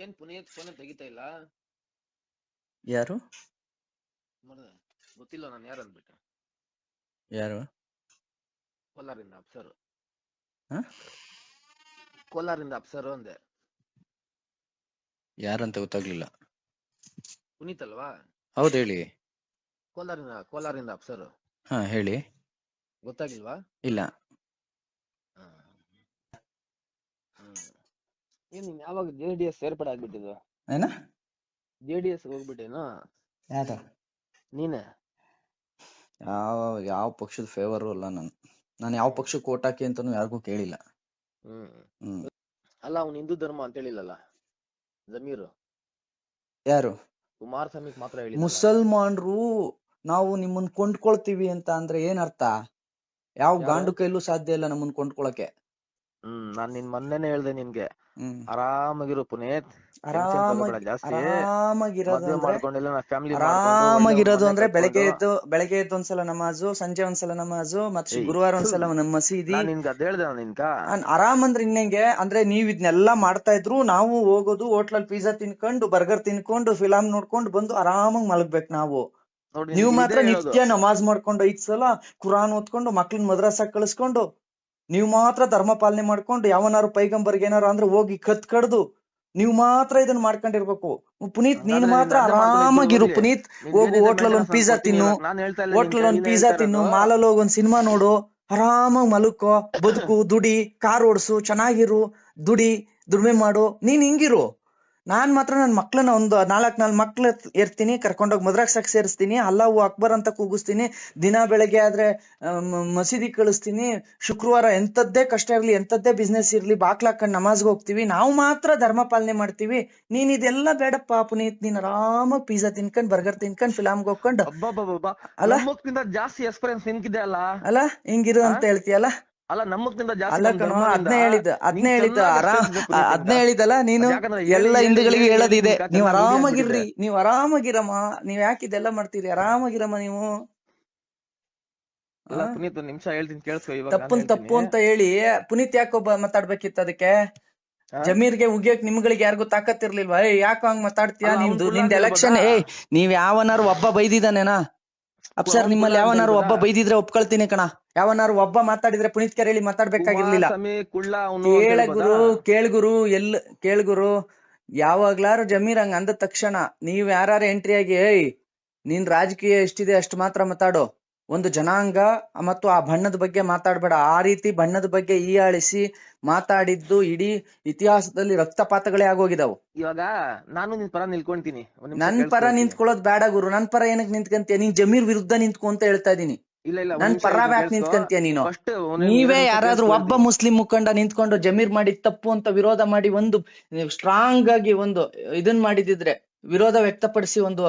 ಏನ್ ಪುನೀತ್ ಫೋನ್ ತೆಗಿತಾ ಇಲ್ಲ? ಯಾರು? ಗೊತ್ತಿಲ್ಲ ನಾನು ಯಾರು ಅಂದ್ಬಿಟ್ಟೆ. ಯಾರು? ಕೋಲಾರಿಂದ ಅಪ್ಸರ್. ಹ? ಕೋಲಾರಿಂದ ಅಪ್ಸರ್ ಅಂದೆ. ಯಾರಂತ ಗೊತ್ತಾಗ್ಲಿಲ್ಲ. ಪುನೀತ್ ಅಲ್ವಾ? ಹೌದು ಹೇಳಿ. ಕೋಲಾರಿಂದ ಕೋಲಾರಿಂದ ಅಪ್ಸರ್. ಹಾ ಹೇಳಿ. ಗೊತ್ತಾಗಿಲ್ವಾ ಇಲ್ಲ ಹ. ಹ್ಮ್ ಏನ್ ನೀನ್ ಯಾವಾಗ ಜೆ ಡಿ ಎಸ್ ಸೇರ್ಪಡೆ ಆಗ್ಬಿಟ್ಟಿದ್ದು ಏನ? ಜೆ ಡಿ ಎಸ್ ಹೋಗ್ಬಿಟ್ಟೇನೋ? ಯಾರು ನೀನೆ? ಯಾವ ಯಾವ ಪಕ್ಷದ ಫೇವರು ಅಲ್ಲ ನಾನು. ನಾನು ಯಾವ ಪಕ್ಷಕ್ಕೆ ಓಟ್ ಹಾಕಿ ಅಂತಾನು ಯಾರಿಗೂ ಕೇಳಿಲ್ಲ. ಹ್ಮ್. ಹ್ಮ್. ಅಲ್ಲ ಅವ್ನು ಹಿಂದೂ ಧರ್ಮ ಅಂತ ಹೇಳಿಲ್ಲಲ್ಲ? ಜಮೀರು? ಯಾರು? ಕುಮಾರಸ್ವಾಮಿಗ್ ಮಾತ್ರ ಹೇಳಿ ಮುಸಲ್ಮಾನ್ರು ನಾವು ನಿಮ್ಮನ್ ಕೊಂಡ್ಕೊಳ್ತೀವಿ ಅಂತ ಅಂದ್ರೆ ಏನ್ ಅರ್ಥ ಯಾವ? ಗಾಂಡು ಕೈಲೂ ಸಾಧ್ಯ ಇಲ್ಲ ನಮ್ಮನ್ ಕೊಂಡ್ಕೊಳಕ್ಕೆ. ಹ್ಮ್ ನಾನ್ ನಿನ್ ಮೊನ್ನೆನೆ ಹೇಳ್ದೆ ನಿನ್ಗೆ. ಆರಾಮಾಗಿರು ಪುನೀತ್. ಜಾಸ್ತಿ. ಮಾಡ್ಕೊಂಡಿಲ್ಲ ನಾ ಫ್ಯಾಮಿಲಿ ಆರಾಮಾಗಿರೋದು ಅಂದ್ರೆ ಬೆಳಗ್ಗೆ ಎದ್ದು ಬೆಳಗ್ಗೆ ಎದ್ದು ಒಂದ್ಸಲ ನಮಾಜು ಸಂಜೆ ಒಂದ್ಸಲ ನಮಾಜು ಮತ್ತೆ ಗುರುವಾರ. ಒಂದ್ಸಲ ನಮ್ಮ ಮಸೀದಿ ನಾನ್ ನಿನ್ಗೆ ಅದ್ ಹೇಳ್ದೆ ನಿನ್ಕ ನಾನ್ ಆರಾಮ್ ಅಂದ್ರೆ ಇನ್ನಂಗೆ ಅಂದ್ರೆ ನೀವ್ ಇದನ್ನೆಲ್ಲಾ ಮಾಡ್ತಾ ಇದ್ರು ನಾವು ಹೋಗೋದು ಹೋಟ್ಲಲ್ಲಿ ಪಿಜ್ಜಾ ತಿನ್ಕೊಂಡು ಬರ್ಗರ್ ತಿನ್ಕೊಂಡು ಫಿಲಂ ನೋಡ್ಕೊಂಡು ಬಂದು ಆರಾಮಾಗಿ ಮಲಗ್ಬೇಕು ನಾವು. ನೀವು ಮಾತ್ರ ನಿತ್ಯ ನಮಾಜ್ ಮಾಡ್ಕೊಂಡು ಐದ್ ಸಲ ಕುರಾನ್ ಓದ್ಕೊಂಡು ಮಕ್ಳನ್ ಮದ್ರಸಾಕ್ ಕಳಿಸ್ಕೊಂಡು ನೀವು ಮಾತ್ರ ಧರ್ಮ ಪಾಲನೆ ಮಾಡ್ಕೊಂಡು ಯಾವನಾರು ಪೈಗಂಬರ್ಗೆ ಏನಾರು ಅಂದ್ರೆ ಹೋಗಿ ಕತ್ ಕಡ್ದು ನೀವು ಮಾತ್ರ ಇದನ್ನ ಮಾಡ್ಕೊಂಡಿರ್ಬೇಕು. ಪುನೀತ್ ನೀನ್ ಮಾತ್ರ ಆರಾಮಾಗಿರು ಪುನೀತ್. ಹೋಗು ಹೋಟ್ಲಲ್ಲಿ ಒಂದ್ ಪಿಜ್ಜಾ ತಿನ್ನು. ಹೋಟ್ಲಲ್ಲಿ ಒಂದ್ ಪಿಜ್ಜಾ ತಿನ್ನು. ಮಾಲಲ್ಲಿ ಹೋಗಿ ಒಂದ್ ಸಿನಿಮಾ ನೋಡು. ಆರಾಮಾಗಿ ಮಲಕ್ಕೋ ಬದುಕು ದುಡಿ ಕಾರ್ ಓಡ್ಸು ಚೆನ್ನಾಗಿರು ದುಡಿ ದುಡಿಮೆ ಮಾಡು. ನೀನ್ ಹಿಂಗಿರು. ನಾನ್ ಮಾತ್ರ ನನ್ ಮಕ್ಳನ್ನ ಒಂದು ನಾಲ್ಕ್ ನಾಲ್ಕು ಮಕ್ಳು ಇರ್ತೀನಿ ಕರ್ಕೊಂಡೋಗಿ ಮದ್ರಾಸಕ್ ಸೇರಿಸ್ತೀನಿ ಅಲ್ಲಾವು ಅಕ್ಬರ್ ಅಂತ ಕೂಗಿಸ್ತೀನಿ ದಿನ ಬೆಳಗ್ಗೆ ಆದ್ರೆ ಮಸೀದಿ ಕಳಿಸ್ತೀನಿ ಶುಕ್ರವಾರ ಎಂತದ್ದೇ ಕಷ್ಟ ಇರ್ಲಿ ಎಂತದ್ದೇ ಬಿಸ್ನೆಸ್ ಇರ್ಲಿ ಬಾಕ್ಲಾಕೊಂಡು ನಮಾಜ್ಗೆ ಹೋಗ್ತೀವಿ ನಾವು ಮಾತ್ರ ಧರ್ಮ ಪಾಲನೆ ಮಾಡ್ತೀವಿ ನೀನ್ ಇದೆಲ್ಲ ಬೇಡಪ್ಪ ಪುನೀತ್ ನೀನ್ ಆರಾಮ ಪಿಜ್ಜಾ ತಿನ್ಕೊಂಡ್ ಬರ್ಗರ್ ತಿನ್ಕೊಂಡ್ ಫಿಲಾಮ್ಗೆ ಹೋಗ್ಕೊಂಡು. ಅಲ್ಲ? ಜಾಸ್ತಿ ಎಕ್ಸ್ಪೀರಿಯನ್ಸ್ ನಿನ್ಗಿದೆ ಅಲ್ಲ ಅಲ್ಲ ಹಿಂಗಿರು ಅಂತ ಹೇಳ್ತೀಯಲ್ಲ ಅಲ್ಲ ನಮ್ಮಕ್ಕಿಂತ ಜಾಸ್ತಿ ಅದ್ನೇ ಹೇಳಿದ್ದು ಅದ್ನೇ ನಿಂಗ್ ಹೇಳಿದ್ದು ಆರಾಮ್ experience ಇದೆ ಪುನೀತ್ ಅದ್ನೇ ಹೇಳಿದಲ್ಲ ನೀನು ಎಲ್ಲ ಹಿಂದೂಗಳಿಗೆ ಹೇಳಿ, ಹೇಳೋದಿದೆ. ನೀವ್ ಆರಾಮಾಗಿರ್ರಿ. ನೀವ್ ಆರಾಮಾಗಿರಮ್ಮ ನೀವ್ ಯಾಕೆ ಇದೆಲ್ಲ ಮಾಡ್ತೀರಿ? ಆರಾಮಾಗಿರಮ್ಮ ನೀವು? ಪುನೀತ್ ಒಂದ್ ನಿಮಿಷ ಹೇಳ್ತೀನಿ ಕೇಳಿಸ್ಕೊ ಇವಾಗ ತಪ್ಪನ್ ತಪ್ಪು ಅಂತ ಹೇಳಿ ಪುನೀತ್ ಯಾಕೊಬ್ಬ ಮಾತಾಡ್ಬೇಕಿತ್ತು ಅದಕ್ಕೆ? ಜಮೀರ್ಗೆ ಉಗಿಯಕ್ ನಿಮ್ಗಳಿಗೆ ಯಾರಿಗೂ ತಾಕತ್ತಿರ್ಲಿಲ್ವಾ? ಏ ಯಾಕ ಹಂಗ್ ಮಾತಾಡ್ತೀಯಾ ನಿಮ್ದು? ನಿಂದು ಎಲೆಕ್ಷನ್ ಏ ನೀವ್ ಯಾವನಾರು ಒಬ್ಬ ಬೈದಿದಾನೇನಾ ಅಪ್ಸರ್ ನಿಮ್ಮಲ್ಲಿ ಯಾವನಾರು ಒಬ್ಬ? ಬೈದಿದ್ರೆ ಒಪ್ಕೊಳ್ತೀನಿ ಕಣ. ಯಾವನಾರು ಒಬ್ಬ ಮಾತಾಡಿದ್ರೆ ಪುನೀತ್ ಮಾತಾಡ್ಬೇಕಾಗಿರ್ಲಿಲ್ಲ. ಕೇಳಗುರು ಕೇಳಗುರು ಅವನು ಕೇಳ ಗುರು ಕೇಳ್ಗುರು ಎಲ್ ಕೇಳ್ಗುರು ಯಾವಾಗ್ಲಾರು ಜಮೀರ್ ಹಂಗ ಅಂದ ತಕ್ಷಣ ನೀವ್ ಯಾರು ಎಂಟ್ರಿ ಆಗಿ ಏಯ್ ನಿನ್ ರಾಜಕೀಯ ಎಷ್ಟಿದೆ ಅಷ್ಟ್ ಮಾತ್ರ ಮಾತಾಡು. ಒಂದು ಜನಾಂಗ ಮತ್ತು ಆ ಬಣ್ಣದ ಬಗ್ಗೆ ಮಾತಾಡಬೇಡ. ಆ ರೀತಿ ಬಣ್ಣದ ಬಗ್ಗೆ ಹೀಯಾಳಿಸಿ ಮಾತಾಡಿದ್ದು ಇಡೀ ಇತಿಹಾಸದಲ್ಲಿ ರಕ್ತಪಾತಗಳೇ ಆಗೋಗಿದಾವು. ಇವಾಗ ನಾನು ನಿನ್ ಪರ ನಿಲ್ಕೊಂತೀನಿ. ನನ್ ಪರ. ನಿಂತ್ಕೊಳ್ಳೋದ್ ಬೇಡ ಗುರು. ನನ್ ಪರ ಏನಕ್ ನಿಂತ್ಕಂತೀಯ? ನೀನ್ ಜಮೀರ್ ವಿರುದ್ಧ ನಿಂತ್ಕೊ ಅಂತ ಹೇಳ್ತಾ ಇದೀನಿ. ಇಲ್ಲ ಇಲ್ಲ ಒಂದ್ ನನ್ ಪರ ಬ್ಯಾಕ್ ಯಾಕೆ ನಿಂತ್ಕಂತೀಯ ನೀನು? ನೀವೇ ಯಾರಾದ್ರು ಯಾರಾದ್ರೂ ಒಬ್ಬ ಮುಸ್ಲಿಂ ಮುಖಂಡ ನಿಂತ್ಕೊಂಡು ಜಮೀರ್ ಮಾಡಿ ತಪ್ಪು ಅಂತ ವಿರೋಧ ಮಾಡಿ ಒಂದು ಸ್ಟ್ರಾಂಗ್ ಆಗಿ ಒಂದು ಇದನ್ ಮಾಡಿದಿದ್ರೆ ವಿರೋಧ ವ್ಯಕ್ತಪಡಿಸಿ ಒಂದು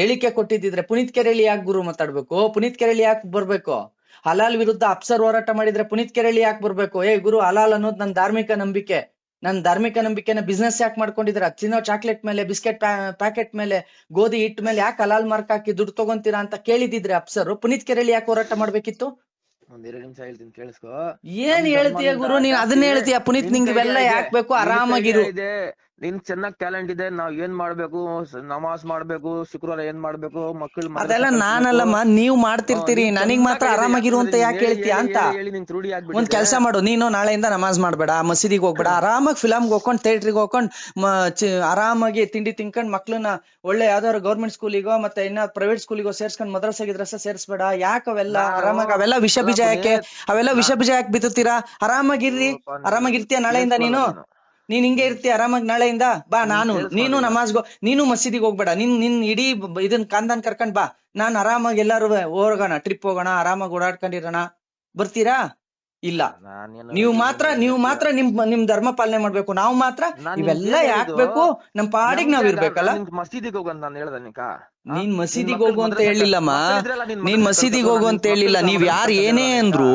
ಹೇಳಿಕೆ ಕೊಟ್ಟಿದ್ದಿದ್ರೆ ಪುನೀತ್ ಕೆರೆಳಿ ಯಾಕೆ ಗುರು ಮಾತಾಡ್ಬೇಕು? ಪುನೀತ್ ಕೆರೆಳಿ ಯಾಕೆ ಬರ್ಬೇಕು? ಹಲಾಲ್ ವಿರುದ್ಧ ಅಪ್ಸರ್ ಹೋರಾಟ ಮಾಡಿದ್ರೆ ಪುನೀತ್ ಕೆರೆಳಿ ಯಾಕೆ ಬರ್ಬೇಕು? ಏ ಗುರು ಹಲಾಲ್ ಅನ್ನೋದು ನನ್ನ ಧಾರ್ಮಿಕ ನಂಬಿಕೆ. ನನ್ನ ಧಾರ್ಮಿಕ ನಂಬಿಕೆನ ಬಿಸ್ನೆಸ್ ಯಾಕೆ ಮಾಡ್ಕೊಂಡಿದ್ರ ತಿನ್ನೋ ಚಾಕ್ಲೇಟ್ ಮೇಲೆ ಬಿಸ್ಕೆಟ್ ಪ್ಯಾಕೆಟ್ ಮೇಲೆ ಗೋಧಿ ಹಿಟ್ ಮೇಲೆ ಯಾಕೆ ಹಲಾಲ್ ಮಾರ್ಕ್ ಹಾಕಿ ದುಡ್ಡು ತಗೊಂತೀರಾ ಅಂತ ಕೇಳಿದಿದ್ರೆ ಅಪ್ಸರ್ ಪುನೀತ್ ಕೆರೆಳಿ ಯಾಕೆ ಹೋರಾಟ ಮಾಡ್ಬೇಕಿತ್ತು? ಏನ್ ಹೇಳ್ತೀಯ ಗುರು? ನೀನ್ ಅದನ್ನ ಹೇಳ್ತೀಯ? ಪುನೀತ್ ನಿಂಗೆ ಇವೆಲ್ಲ ಯಾಕೆ ಬೇಕು? ಆರಾಮಾಗಿರು ನಿನ್ ಚೆನ್ನಾಗ್ ಟ್ಯಾಲೆಂಟ್ ಇದೆ ನಾವ್ ಏನ್ ಮಾಡ್ಬೇಕು ನಮಾಜ್ ಮಾಡ್ಬೇಕು ಶುಕ್ರವಾರ ಏನ್ ಮಾಡ್ಬೇಕು ಮಕ್ಕಳು ಅದೆಲ್ಲ ನಾನಲ್ಲಮ್ಮ ನೀವ್ ಮಾಡ್ತಿರ್ತೀರಿ ನನಗ್ ಮಾತ್ರ ಆರಾಮಾಗಿರುವಂತ ಯಾಕೆ ಹೇಳ್ತೀಯ ಅಂತ. ಒಂದ್ ಕೆಲಸ ಮಾಡು ನೀನು ನಾಳೆಯಿಂದ ನಮಾಜ್ ಮಾಡ್ಬೇಡ ಮಸೀದಿಗೆ ಹೋಗ್ಬೇಡ ಆರಾಮಾಗಿ ಫಿಲಮ್ಗೆ ಹೋಗ್ಕೊಂಡ್ ಥಿಯೇಟ್ರಿಗೆ ಹೋಗ್ಕೊಂಡ್ ಆರಾಮಾಗಿ ತಿಂಡಿ ತಿನ್ಕೊಂಡ್ ಮಕ್ಳನ್ನ ಒಳ್ಳೆ ಯಾವ್ದಾದ್ರು ಗೌರ್ಮೆಂಟ್ ಸ್ಕೂಲಿಗೋ ಮತ್ತೆ ಇನ್ನ ಪ್ರೈವೇಟ್ ಸ್ಕೂಲಿಗೋ ಸೇರ್ಸ್ಕೊಂಡ್ ಮದ್ರಸ ಗಿದ್ರಸ ಸೇರ್ಸ್ಬೇಡ ಯಾಕೆ ಅವೆಲ್ಲ ಆರಾಮಾಗಿ ಅವೆಲ್ಲ ವಿಷ ಬೀಜ ಯಾಕೆ ಅವೆಲ್ಲ ವಿಷ ಬೀಜ ಯಾಕೆ ಬಿತ್ತುತ್ತೀರಾ ಆರಾಮಾಗಿರ್ರಿ ಆರಾಮಾಗಿರ್ತೀಯ ನಾಳೆಯಿಂದ ನೀನು. ನೀನ್ ಹಿಂಗೆ ಇರ್ತಿ ಆರಾಮಾಗಿ ನಾಳೆಯಿಂದ ಬಾ ನಾನು. ನೀನು. ನಮಾಜ್ಗೋ ನೀನು ಮಸೀದಿಗೆ ಹೋಗ್ಬೇಡ. ನಿನ್ ನಿನ್ ಇಡೀ ಇದನ್ ಕಾಂದನ್ ಕರ್ಕೊಂಡ್ ಬಾ. ನಾನ್ ಆರಾಮಾಗಿ ಎಲ್ಲಾರು ಹೋಗೋಣ ಟ್ರಿಪ್ ಹೋಗೋಣ ಆರಾಮಾಗಿ ಓಡಾಡ್ಕೊಂಡಿರೋಣ. ಬರ್ತೀರಾ? ಇಲ್ಲ. ನೀವು ಮಾತ್ರ ನೀವು ಮಾತ್ರ ನಿಮ್ ನಿಮ್ ಧರ್ಮ ಪಾಲನೆ ಮಾಡ್ಬೇಕು. ನಾವು ಮಾತ್ರ ಇವೆಲ್ಲ ಯಾಕ್ ಬೇಕು ನಮ್ ಪಾಡಿಗ್ ನಾವ್ ಇರ್ಬೇಕಲ್ಲ? ಮಸೀದಿಗೆ ಹೋಗು ಅಂತ ನಾನು ಹೇಳ್ದೆ ನಿಕ ನೀನ್ ಮಸೀದಿಗೆ ಹೋಗು ಅಂತ ಹೇಳಿಲ್ಲಮ್ಮ. ನೀನ್ ಮಸೀದಿಗೆ ಹೋಗು ಅಂತ ಹೇಳಿಲ್ಲ. ನೀವ್ ಯಾರ್ ಏನೇ ಅಂದ್ರು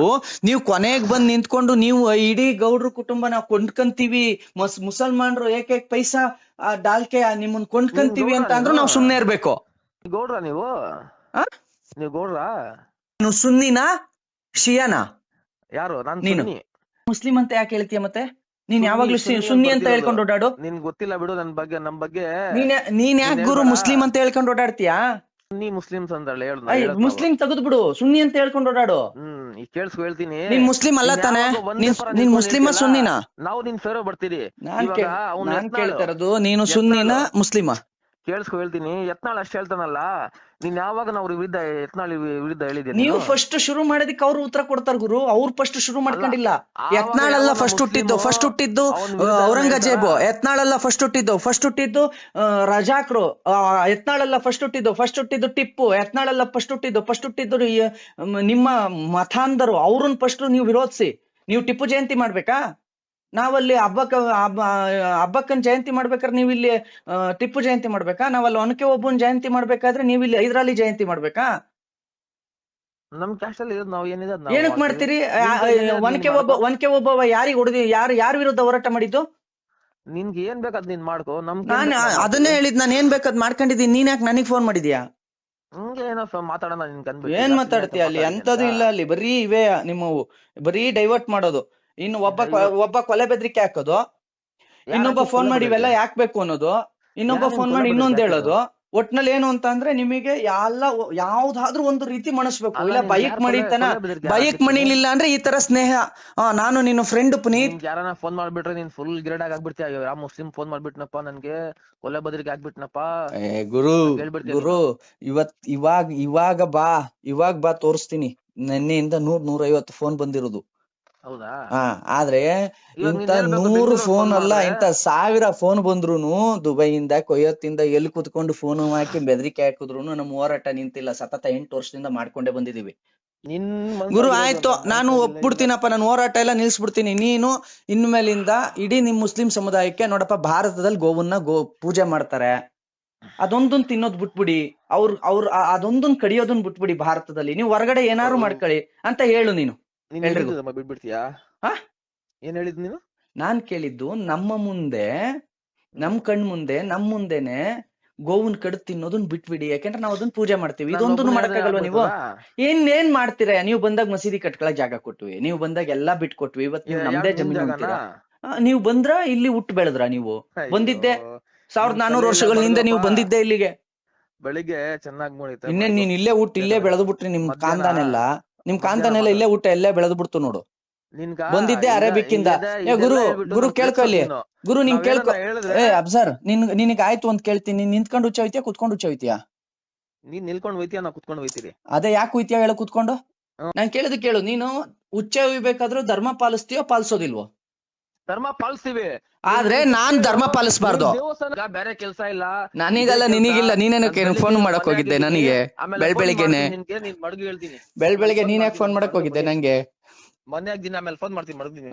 ನೀವ್ ಕೊನೆಗ್ ಬಂದ್ ನಿಂತ್ಕೊಂಡು ನೀವು ಇಡೀ ಗೌಡ್ರ ಕುಟುಂಬ ನಾವ್ ಕೊಂಡ್ಕಂತೀವಿ. ಮಸ್ ಮುಸಲ್ಮಾನ್ರು ಏಕೇಕ್ ಪೈಸಾ ಆ ಡಾಲ್ಕೆ ನಿಮ್ಮನ್ ಕೊಂಡ್ಕಂತೀವಿ ಅಂತ ಅಂದ್ರು ನಾವ್ ಸುಮ್ನೆ ಇರ್ಬೇಕು. ಗೌಡ್ರ ನೀವು? ನೀವು ಗೌಡ್ರ? ನೀವು ಸುನ್ನಿನಾ? ಶಿಯಾನಾ? ಯಾರು? ನಾನು ನೀನು. ಮುಸ್ಲಿಂ ಅಂತ ಯಾಕೆ ಹೇಳ್ತೀಯ ಮತ್ತೆ? ನೀನ್ ಯಾವಾಗ್ಲೂ ಸುನ್ನಿ ಅಂತ. ಹೇಳ್ಕೊಂಡು ಓಡಾಡು. ನಿನ್ ಗೊತ್ತಿಲ್ಲ ಬಿಡು ನನ್ ಬಗ್ಗೆ ನಮ್ ಬಗ್ಗೆ. ನೀನ್ ಯಾಕೆ ಗುರು ಮುಸ್ಲಿಂ ಅಂತ ಹೇಳ್ಕೊಂಡು ಓಡಾಡ್ತೀಯ? ಸುನ್ನಿ ಮುಸ್ಲಿಮ್ಸ್ ಅಂತ ಹೇಳು ಮುಸ್ಲಿಂ ತೆಗೆದು ಬಿಡು. ಸುನ್ನಿ ಅಂತ ಹೇಳ್ಕೊಂಡು ಓಡಾಡು. ಹ್ಮ್ ಈಗ ಕೇಳಿಸ್ಕೊ ಹೇಳ್ತೀನಿ. ನೀನ್ ಮುಸ್ಲಿಂ ಅಲ್ಲ ತಾನೆ. ನೀನ್ ಮುಸ್ಲಿಮ ಸುನ್ನಿನಾ? ನಾವು ನಿನ್ ಫೇರೋ ಬರ್ತೀರಿ. ನಾನ್ ಕೇಳ್ತಾ ಇರೋದು ನೀನು ಸುನ್ನಿನ. ಮುಸ್ಲಿಮ. ಕೇಳಿಸ್ಕೊ ಹೇಳ್ತೀನಿ. ಯತ್ನಾಳ್ ಅಷ್ಟ್ ಹೇಳ್ತಾನಲ್ಲ. ನೀನ್ ಯಾವಾಗ ನಾವು ವಿರುದ್ಧ ಯತ್ನಾಳ್ ವಿರುದ್ಧ ಹೇಳಿದೆ ನೀವು ಫಸ್ಟ್ ಶುರು ಮಾಡೋದಕ್ಕೆ ಅವ್ರು ಉತ್ತರ ಕೊಡ್ತಾರ ಗುರು. ಅವ್ರು ಫಸ್ಟ್ ಶುರು ಮಾಡ್ಕೊಂಡಿಲ್ಲ. ಯತ್ನಾಳಲ್ಲ ಫಸ್ಟ್ ಹುಟ್ಟಿದ್ದು ಫಸ್ಟ್ ಹುಟ್ಟಿದ್ದು ಔರಂಗಜೇಬ್. ಯತ್ನಾಳಲ್ಲ ಫಸ್ಟ್ ಹುಟ್ಟಿದ್ದು ಫಸ್ಟ್ ಹುಟ್ಟಿದ್ದು ರಜಾಕ್ರು. ಯತ್ನಾಳಲ್ಲ ಫಸ್ಟ್ ಹುಟ್ಟಿದ್ದು ಫಸ್ಟ್ ಹುಟ್ಟಿದ್ದು ಟಿಪ್ಪು. ಯತ್ನಾಳಲ್ಲ ಫಸ್ಟ್ ಹುಟ್ಟಿದ್ದು ಫಸ್ಟ್ ಹುಟ್ಟಿದ್ದು ನಿಮ್ಮ ಮತಾಂಧರು. ಅವ್ರನ್ನ ಫಸ್ಟ್ ನೀವು ವಿರೋಧಿಸಿ. ನೀವು ಟಿಪ್ಪು ಜಯಂತಿ ಮಾಡ್ಬೇಕಾ? ನಾವಲ್ಲಿ ಹಬ್ಬಕ್ಕ ಹಬ್ಬ ಹಬ್ಬಕ್ಕನ್ ಜಯಂತಿ ಮಾಡ್ಬೇಕಾದ್ರೆ ನೀವು ಇಲ್ಲಿ ಟಿಪ್ಪು ಜಯಂತಿ ಮಾಡ್ಬೇಕಾ? ನಾವಲ್ಲಿ ಒನಕೆ ಒಬ್ಬನ್ ಜಯಂತಿ ಮಾಡ್ಬೇಕಾದ್ರೆ ನೀವು ಇಲ್ಲಿ ಹೈದರಾಲಿ ಜಯಂತಿ ಮಾಡ್ಬೇಕಾ? ನಮ್ ಕ್ಯಾಸ್ಟ್ ಅಲ್ಲಿ ನಾವು ಏನಿದೆ ಏನಕ್ ಮಾಡ್ತೀರಿ? ಒನಕೆ ಒಬ್ಬ. ಒನಕೆ ಒಬ್ಬವ ಯಾರಿಗ್ ಹೊಡೆದಿ ಯಾರು ಯಾರ ವಿರುದ್ಧ ಹೋರಾಟ ಮಾಡಿದ್ದು? ನಿನ್ಗೆ ಏನ್ ಬೇಕಾದ್ ನೀನ್ ಮಾಡ್ಕೋ. ನಮ್ ನಾನು ಅದನ್ನೇ ಹೇಳಿದ್ ನಾನು ಏನ್ ಬೇಕಾದ್ ಮಾಡ್ಕೊಂಡಿದ್ದೀನಿ. ನೀನ್ ಯಾಕೆ ನನಗ್ ಫೋನ್ ಮಾಡಿದ್ಯಾ? ಮಾತಾಡೋಣ ಏನ್ ಮಾತಾಡ್ತೀಯ ಅಲ್ಲಿ? ಮಾತಾಡ್ತೀನಿ ಎಂತದು ಅಂತ. ಇಲ್ಲ ಅಲ್ಲಿ. ಬರೀ ಇವೆ ನಿಮ್ಮವು ಬರೀ ಡೈವರ್ಟ್ ಮಾಡೋದು. ಇನ್ನು ಒಬ್ಬ ಒಬ್ಬ ಕೊಲೆ ಬೆದರಿಕೆ ಹಾಕೋದು ಇನ್ನೊಬ್ಬ ಫೋನ್ ಮಾಡಿ ಇವೆಲ್ಲ ಯಾಕೆ ಬೇಕು ಅನ್ನೋದು ಇನ್ನೊಬ್ಬ ಫೋನ್ ಮಾಡಿ ಇನ್ನೊಂದ್ ಹೇಳೋದು ಒಟ್ನಲ್ಲಿ ಏನು ಅಂತ ಅಂದ್ರೆ ನಿಮಗೆ ಎಲ್ಲ ಯಾವ್ದಾದ್ರೂ ಒಂದು ರೀತಿ ಮಣಿಸ್ಬೇಕು ಇಲ್ಲ ಬೈಕ್ ಮಣಿತನ ಬೈಕ್ ಮಣಿಲಿಲ್ಲ ಅಂದ್ರೆ ಈ ತರ ಸ್ನೇಹ ನಾನು ನಿನ್ನ ಫ್ರೆಂಡ್ ಪುನೀತ್. ಯಾರನ್ನ ಫೋನ್ ಮಾಡ್ಬಿಟ್ರೆ ನೀನ್ ಫುಲ್ ಗಿರಡ್ ಆಗಿ ಆಗ್ಬಿಡ್ತೀಯ? ಯಾವ ಮುಸ್ಲಿಂ ಫೋನ್ ಮಾಡ್ಬಿಟ್ನಪ್ಪ ನನ್ಗೆ ಕೊಲೆ ಬದಲಿಗೆ ಆಗ್ಬಿಟ್ನಪ್ಪ. ಗುರು ಗುರು ಇವತ್ ಇವಾಗ ಇವಾಗ ಬಾ ಇವಾಗ ಬಾ ತೋರಿಸ್ತೀನಿ. ನಿನ್ನೆಯಿಂದ ನೂರ್ ನೂರೈವತ್ತು ಫೋನ್ ಬಂದಿರೋದು. ಆದ್ರೆ ಇಂತ ನೂರು ಫೋನ್ ಅಲ್ಲ ಇಂತ ಸಾವಿರ ಫೋನ್ ಬಂದ್ರುನು ದುಬೈಯಿಂದ ಕೊಯ್ಯತ್ತಿಂದ ಎಲ್ಲಿ ಕುತ್ಕೊಂಡು ಫೋನ್ ಹಾಕಿ ಬೆದರಿಕೆ ಹಾಕಿದ್ರುನು ನಮ್ಮ ಹೋರಾಟ ನಿಂತಿಲ್ಲ. ಸತತ ಎಂಟು ವರ್ಷದಿಂದ ಮಾಡ್ಕೊಂಡೇ ಬಂದಿದೀವಿ. ಗುರು ಆಯ್ತು. ನಾನು ಒಪ್ಬಿಡ್ತೀನಪ್ಪ. ನಾನು ಹೋರಾಟ ಎಲ್ಲ ನಿಲ್ಸ್ಬಿಡ್ತೀನಿ. ನೀನು ಇನ್ಮೇಲಿಂದ ಇಡೀ ನಿಮ್ ಮುಸ್ಲಿಂ ಸಮುದಾಯಕ್ಕೆ ನೋಡಪ್ಪ ಭಾರತದಲ್ಲಿ ಗೋವನ್ನ ಗೋ ಪೂಜೆ ಮಾಡ್ತಾರೆ. ಅದೊಂದನ್ ತಿನ್ನೋದ್ ಬಿಟ್ಬಿಡಿ. ಅವ್ರ ಅವ್ರ ಅದೊಂದನ್ ಕಡಿಯೋದನ್ ಬಿಟ್ಬಿಡಿ ಭಾರತದಲ್ಲಿ. ನೀವು ಹೊರಗಡೆ ಏನಾರು ಮಾಡ್ಕೊಳ್ಳಿ ಅಂತ ಹೇಳು ನೀನು. ನೀನ್ ಎಲ್ರಿಗೂ. ಹೇಳಿದ್ದಮ್ಮ ಬಿಟ್ಬಿಡ್ತೀಯಾ? ಹಾ? ಏನ್ ಹೇಳಿದ್ ನೀನು? ನಾನ್ ಕೇಳಿದ್ದು ನಮ್ಮ ಮುಂದೆ ನಮ್ ಕಣ್ ಮುಂದೆ ನಮ್ ಮುಂದೆನೆ ಗೋವನ್ ಕಡ್ದು ತಿನ್ನೋದನ್ ಬಿಟ್ಬಿಡಿ. ಯಾಕಂದ್ರೆ ನಾವ್ ಅದನ್ನ ಪೂಜೆ ಮಾಡ್ತೀವಿ. ಇದೊಂದು ಮಾಡಕ್ಕಾಗಲ್ವಾ ನೀವು? ಏನ್ ಏನ್ ಮಾಡ್ತೀರಾ? ನೀವು ಬಂದಾಗ ಮಸೀದಿ ಕಟ್ಕೊಳಕ್ ಜಾಗ ಕೊಟ್ವಿ. ನೀವು ಬಂದಾಗ ಎಲ್ಲಾ ಬಿಟ್ಕೊಟ್ವಿ. ಇವತ್ ನೀವು ನಮ್ದೇ ಜಮೀನು ಅಂತೀರಾ? ಆ, ನೀವು ಬಂದ್ರ ಇಲ್ಲಿ ಹುಟ್ಟು ಬೆಳೆದ್ರ ನೀವು? ಬಂದಿದ್ದೆ ಸಾವಿರದ ನಾನೂರು ವರ್ಷಗಳ ಹಿಂದೆ ನೀವು ಬಂದಿದ್ದೆ ಇಲ್ಲಿಗೆ. ಬೆಳಿಗ್ಗೆ ಚೆನ್ನಾಗ್ ಮುಳಿತ ಇನ್ನೇನ್ ನೀನ್ ಇಲ್ಲೇ ಹುಟ್ಟು ಇಲ್ಲೇ ಬೆಳೆದು ಬಿಟ್ರಿ ನಿಮ್ ಕಾಂದಾನೆಲ್ಲಾ. ನಿಮ್ ಕಾಂತನೆಲ್ಲ ಇಲ್ಲೇ ಊಟ ಇಲ್ಲೇ ಬೆಳೆದು ಬಿಡ್ತು ನೋಡು. ಬಂದಿದ್ದೆ ಅರೇಬಿಕ್ ಇಂದ. ಏ ಗುರು, ಗುರು ಕೇಳ್ಕೊ ಇಲ್ಲಿ. ಗುರು ನಿನ್ ಕೇಳ್ಕೊ ಏ ಅಬ್ಸರ್ ನಿನ್ ನಿನಗ್ ಆಯ್ತು ಅಂತ ಕೇಳ್ತೀನಿ. ನೀನ್ ನಿಂತ್ಕೊಂಡು ಹುಚ್ಚ ಹೋಯ್ತಿಯಾ ಕುತ್ಕೊಂಡು ಹುಚ್ಚ ಹೋಯ್ತಿಯಾ? ನೀನ್ ನಿಲ್ಕೊಂಡ್ ಹೋಯ್ತೀಯ ನಾ ಕುತ್ಕೊಂಡು ಹೋಯ್ತೀರಿ ಅದೇ ಯಾಕೆ ಹೋಯ್ತಿಯಾ ಹೇಳು ಕುತ್ಕೊಂಡು. ನಾನ್ ಕೇಳಿದ್ ಕೇಳು. ನೀನು ಹುಚ್ಚ ಹೋಯ್ಬೇಕಾದ್ರೂ ಧರ್ಮ ಪಾಲಿಸ್ತೀಯೋ ಪಾಲಿಸೋದಿಲ್ವೋ? ಧರ್ಮ ಪಾಲಿಸ್ತೀವಿ. ಆದ್ರೆ ನಾನ್ ಧರ್ಮ ಪಾಲಿಸ್ಬಾರ್ದು. ದೇವಸ್ಥಾನ ಬೇರೆ ಕೆಲ್ಸ ಇಲ್ಲ. ನನಗಲ್ಲ. ನಿನಗಿಲ್ಲ ನೀನೇನಕ್ಕೆ ಫೋನ್ ಮಾಡಕ್ ಹೋಗಿದ್ದೆ. ನನಗೆ. ಆಮೇಲೆ ಬೆಳ್ ಬೆಳಿಗ್ಗೆನೆ ನಿನ್ಗೆ, ನೀನ್ ಮಡಗು ಹೇಳ್ತೀನಿ. ಬೆಳ್ ಬೆಳಿಗ್ಗೆ ನೀನ್ ಯಾಕೆ ಫೋನ್ ಮಾಡಕ್ ಹೋಗಿದ್ದೆ ನಂಗೆ. ಮೊನ್ನೆ ದಿನ ಆಮೇಲೆ ಫೋನ್ ಮಾಡ್ತೀನಿ ಮಡಗ್ತೀನಿ